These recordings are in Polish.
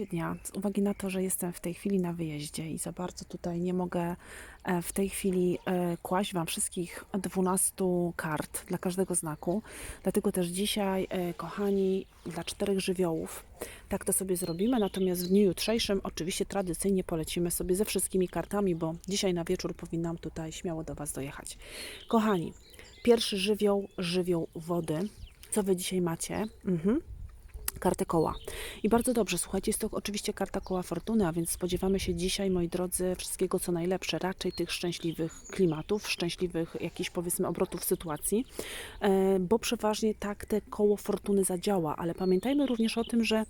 dnia, z uwagi na to, że jestem w tej chwili na wyjeździe i za bardzo tutaj nie mogę e, w tej chwili e, kłaść Wam wszystkich 12 kart dla każdego znaku, dlatego też dzisiaj, e, kochani, dla czterech żywiołów tak to sobie zrobimy, natomiast w dniu jutrzejszym oczywiście tradycyjnie polecimy sobie ze wszystkimi kartami, bo dzisiaj na wieczór powinnam tutaj śmiało do Was dojechać. Kochani, pierwszy żywioł, żywioł wody. Co Wy dzisiaj macie? Mhm kartę koła. I bardzo dobrze, słuchajcie, jest to oczywiście karta koła fortuny, a więc spodziewamy się dzisiaj, moi drodzy, wszystkiego co najlepsze, raczej tych szczęśliwych klimatów, szczęśliwych jakichś powiedzmy obrotów sytuacji, e, bo przeważnie tak te koło fortuny zadziała, ale pamiętajmy również o tym, że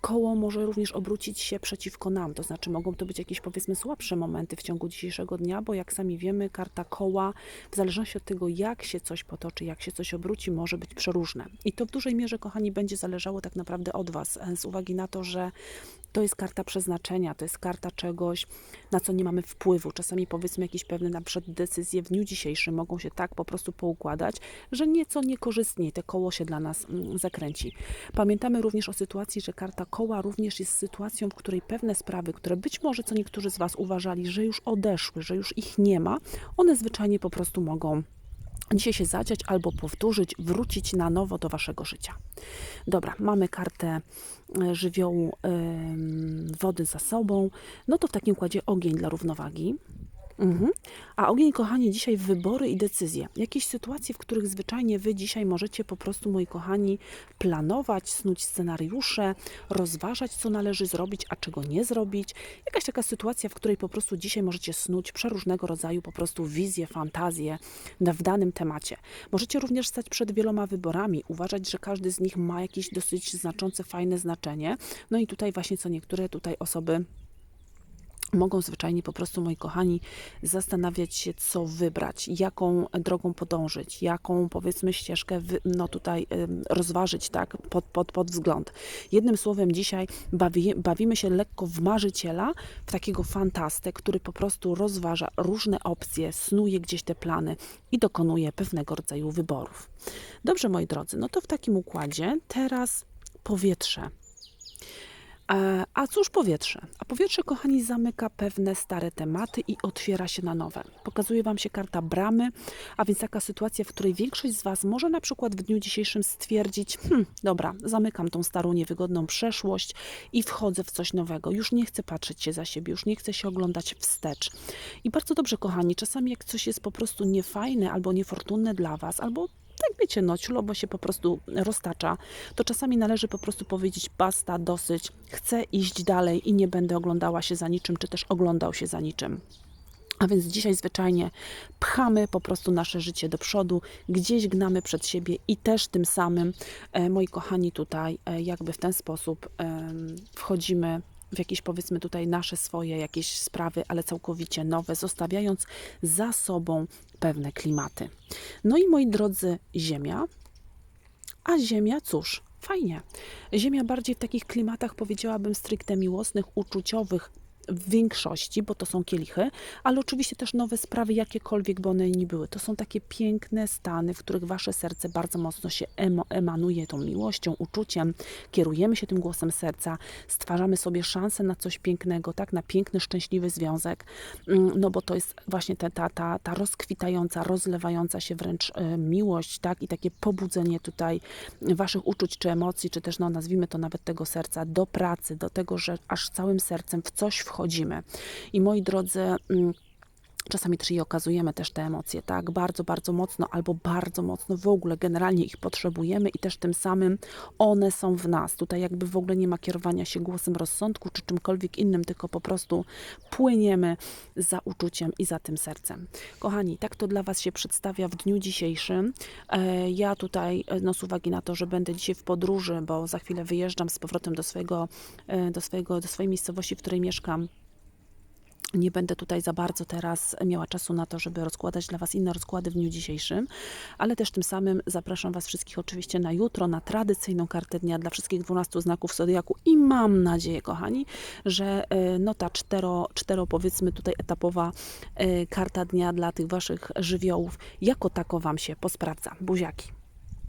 koło może również obrócić się przeciwko nam, to znaczy mogą to być jakieś powiedzmy słabsze momenty w ciągu dzisiejszego dnia, bo jak sami wiemy, karta koła, w zależności od tego, jak się coś potoczy, jak się coś obróci, może być przeróżne. I to w dużej mierze, kochani, będzie zależało tak naprawdę od Was, e, z uwagi na to, że to jest karta przeznaczenia, to jest karta czegoś, na co nie mamy wpływu. Czasami powiedzmy jakieś pewne na przykład decyzje w dniu dzisiejszym mogą się tak po prostu poukładać, że nieco niekorzystniej te koło się dla nas mm, zakręci. Pamiętamy również o sytuacji, że karta koła również jest sytuacją, w której pewne sprawy, które być może co niektórzy z Was uważali, że już odeszły, że już ich nie ma, one zwyczajnie po prostu mogą dzisiaj się zadziać albo powtórzyć, wrócić na nowo do waszego życia. Dobra, mamy kartę e, żywiołu em, wody za sobą. No to w takim układzie ogień dla równowagi. Mhm. A ogień, kochani, dzisiaj wybory i decyzje. Jakieś sytuacje, w których zwyczajnie wy dzisiaj możecie po prostu, moi kochani, planować, snuć scenariusze, rozważać, co należy zrobić, a czego nie zrobić. Jakaś taka sytuacja, w której po prostu dzisiaj możecie snuć przeróżnego rodzaju po prostu wizje, fantazje w danym temacie. Możecie również stać przed wieloma wyborami, uważać, że każdy z nich ma jakieś dosyć znaczące, fajne znaczenie. No i tutaj właśnie co niektóre tutaj osoby mogą zwyczajnie po prostu, moi kochani, zastanawiać się, co wybrać, jaką drogą podążyć, jaką powiedzmy ścieżkę no tutaj rozważyć, tak, pod, pod, pod wzgląd. Jednym słowem, dzisiaj bawi, bawimy się lekko w marzyciela, w takiego fantastę, który po prostu rozważa różne opcje, snuje gdzieś te plany i dokonuje pewnego rodzaju wyborów. Dobrze, moi drodzy, no to w takim układzie teraz powietrze. E, A cóż powietrze? A powietrze, kochani, zamyka pewne stare tematy i otwiera się na nowe. Pokazuje Wam się karta bramy, a więc taka sytuacja, w której większość z Was może na przykład w dniu dzisiejszym stwierdzić: hm, dobra, zamykam tą starą, niewygodną przeszłość i wchodzę w coś nowego. Już nie chcę patrzeć się za siebie, już nie chcę się oglądać wstecz. I bardzo dobrze, kochani, czasami jak coś jest po prostu niefajne albo niefortunne dla Was, albo tak wiecie, no ciulowo się po prostu roztacza, to czasami należy po prostu powiedzieć basta, dosyć, chcę iść dalej i nie będę oglądała się za niczym, czy też oglądał się za niczym. A więc dzisiaj zwyczajnie pchamy po prostu nasze życie do przodu, gdzieś gnamy przed siebie i też tym samym, e, moi kochani, tutaj e, jakby w ten sposób wchodzimy w jakieś powiedzmy tutaj nasze swoje jakieś sprawy, ale całkowicie nowe, zostawiając za sobą pewne klimaty. No i moi drodzy, Ziemia, a Ziemia, cóż, fajnie. Ziemia bardziej w takich klimatach, powiedziałabym, stricte miłosnych, uczuciowych, w większości, bo to są kielichy, ale oczywiście też nowe sprawy, jakiekolwiek by one nie były. To są takie piękne stany, w których wasze serce bardzo mocno się emanuje tą miłością, uczuciem, kierujemy się tym głosem serca, stwarzamy sobie szansę na coś pięknego, tak, na piękny, szczęśliwy związek, Mm, no bo to jest właśnie ta, ta, ta, ta rozkwitająca, rozlewająca się wręcz e, miłość, tak, i takie pobudzenie tutaj waszych uczuć czy emocji, czy też, no nazwijmy to nawet tego serca, do pracy, do tego, że aż całym sercem w coś wchodzimy. I moi drodzy, Czasami czyli okazujemy też te emocje, tak, bardzo, bardzo mocno albo bardzo mocno w ogóle generalnie ich potrzebujemy i też tym samym one są w nas. Tutaj jakby w ogóle nie ma kierowania się głosem rozsądku czy czymkolwiek innym, tylko po prostu płyniemy za uczuciem i za tym sercem. Kochani, tak to dla Was się przedstawia w dniu dzisiejszym. E, Ja tutaj, e, no z uwagi na to, że będę dzisiaj w podróży, bo za chwilę wyjeżdżam z powrotem do swojego, e, do swojego, do swojej miejscowości, w której mieszkam, nie będę tutaj za bardzo teraz miała czasu na to, żeby rozkładać dla Was inne rozkłady w dniu dzisiejszym, ale też tym samym zapraszam Was wszystkich oczywiście na jutro, na tradycyjną kartę dnia dla wszystkich 12 znaków Zodiaku i mam nadzieję, kochani, że e, no ta cztero, cztero powiedzmy tutaj etapowa e, karta dnia dla tych Waszych żywiołów jako tako Wam się posprawdza. Buziaki.